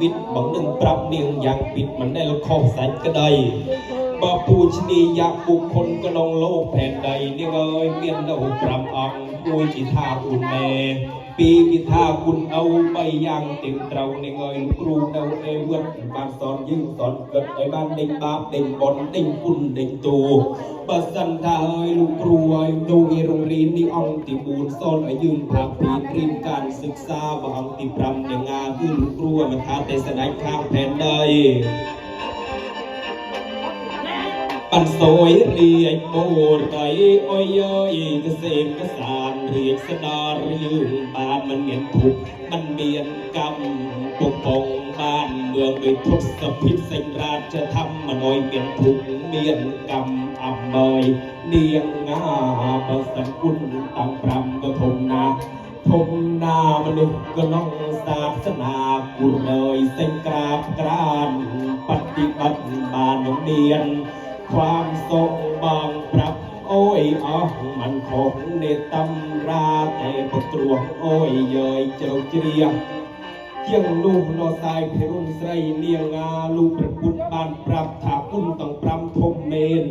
วิตบังหนึ่งปรับเนียงอย่างปิดมันได้ละค รแสนก็ได้บ่ปูชนียาบุคคลก็นองโลกแผ่นใดเนี่ยเอ้ยเมียนเราปรับอังปุยจิทาอุ่นแม่ปีกิทาคุณเอาใบยางเต็มเตราเนี่ยเอ้ยลูกครูเอาเอเวิร์ดบ้านสอนยิ่งสอนเกิดไอ้บ้านเด้งบาปเด้งบอลเด้งปุ่นเด้งตูบัสันทาเอ้ยลูกครูเอ้ยดูอีโรงรียนนี่อ่องติบูนซ่อนไอ้ยืนภาคปีเรียนการศึกษาบ่อ่องติปรำเนี่ยงาขึ้นลู มันสนายข้างแผ่นใดปันโสยเรียกโบไรอ้อยย่อยเกษมกสารเรียกสดาเรื่งบ้านมันเหมียนทุกมันเมียนกรรมปกป้องบ้านเมืองโดยทศพิษเส้นราชธรรมมันน้อยเมียนทุกเมียนกรรมอ่ำบอยเนียงงาประสันกุลตังพรำก็ทมนาทมนามนุษย์ก็น้องศาสนากุเลยเส้นกราบกรานปฏิบัติบานโรงเรียน ความทรงบางปรับโอ้ยอ๋อมันคงในตำราแต่ประตรวงโอ้ยเยยเจ้าเจียเที่ยงลูกนอสายเพรุ่นไสเนียงาลูกประพุทธบานปรับถาคุณต้องปรำทมเมน